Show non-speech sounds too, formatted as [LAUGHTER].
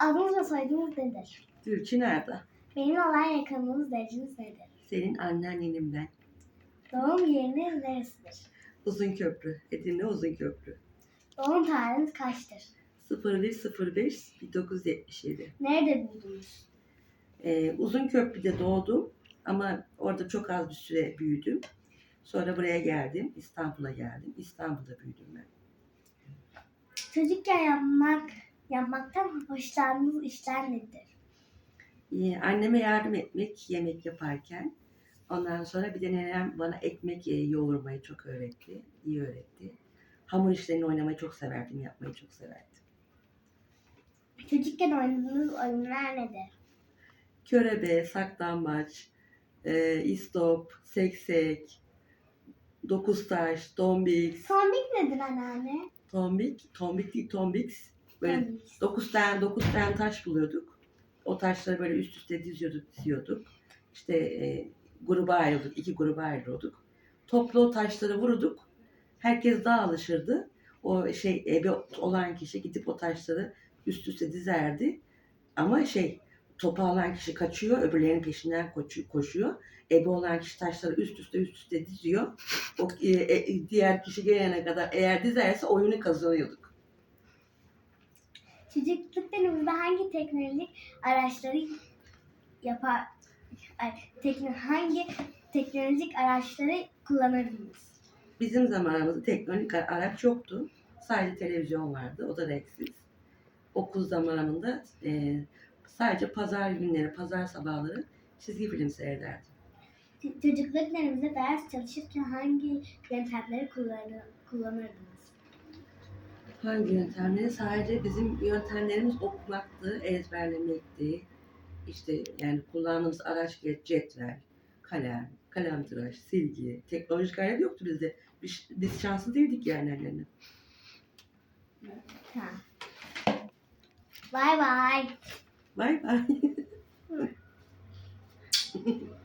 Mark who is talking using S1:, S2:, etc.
S1: Adınız ve soyadınız nedir?
S2: Gülçin nerede?
S1: Benimle olan yakınlığınız dereceniz nedir?
S2: Senin anneannenim ben.
S1: Doğum yeriniz neresidir?
S2: Uzun köprü. Edirne Uzun Köprü.
S1: Doğum tarihiniz kaçtır?
S2: 0105 1977.
S1: Nerede büyüdünüz?
S2: Ee, Uzun Köprü'de doğdum ama orada çok az bir süre büyüdüm. Sonra buraya geldim. İstanbul'a geldim. İstanbul'da büyüdüm ben.
S1: Çocukken yapmak, yapmaktan hoşlandığınız işler nedir?
S2: Ee, anneme yardım etmek yemek yaparken. Ondan sonra bir de nenem bana ekmek e, yoğurmayı çok öğretti. iyi öğretti. Hamur işlerini oynamayı çok severdim. Yapmayı çok severdim.
S1: Çocukken oynadığınız oyunlar nedir?
S2: Körebe, saklambaç, e, istop, seksek, dokuz taş, tombik,
S1: Tombik nedir anneanne?
S2: tombik, tombik değil tombix. Böyle
S1: Tombik.
S2: dokuz tane dokuz tane taş buluyorduk. O taşları böyle üst üste diziyorduk, diziyorduk. İşte e, gruba ayrıldık, iki gruba ayrılıyorduk. Toplu o taşları vururduk. Herkes dağılışırdı. O şey ebe olan kişi gidip o taşları üst üste dizerdi. Ama şey topu alan kişi kaçıyor, öbürlerinin peşinden koşu- koşuyor. Ebe olan kişi taşları üst üste üst üste diziyor. O e, e, diğer kişi gelene kadar eğer dizerse oyunu kazanıyorduk.
S1: Çocukluk döneminde hangi teknolojik araçları yapar, tekno, hangi teknolojik araçları kullanırdınız?
S2: Bizim zamanımızda teknolojik araç yoktu. Sadece televizyon vardı. O da renksiz. Okul zamanında e, sadece pazar günleri, pazar sabahları çizgi film seyrederdim.
S1: Çocukluk döneminde ders çalışırken hangi yöntemleri kullanır, kullanırdınız?
S2: Hangi yöntemleri? Sadece bizim yöntemlerimiz okumaktı, ezberlemekti. İşte yani kullandığımız araç cetvel, kalem, kalemtıraş, silgi, teknolojik alet yoktu bizde. Biz, biz şanslı değildik yani.
S1: Tamam. Bye bye.
S2: Bay bay. [LAUGHS]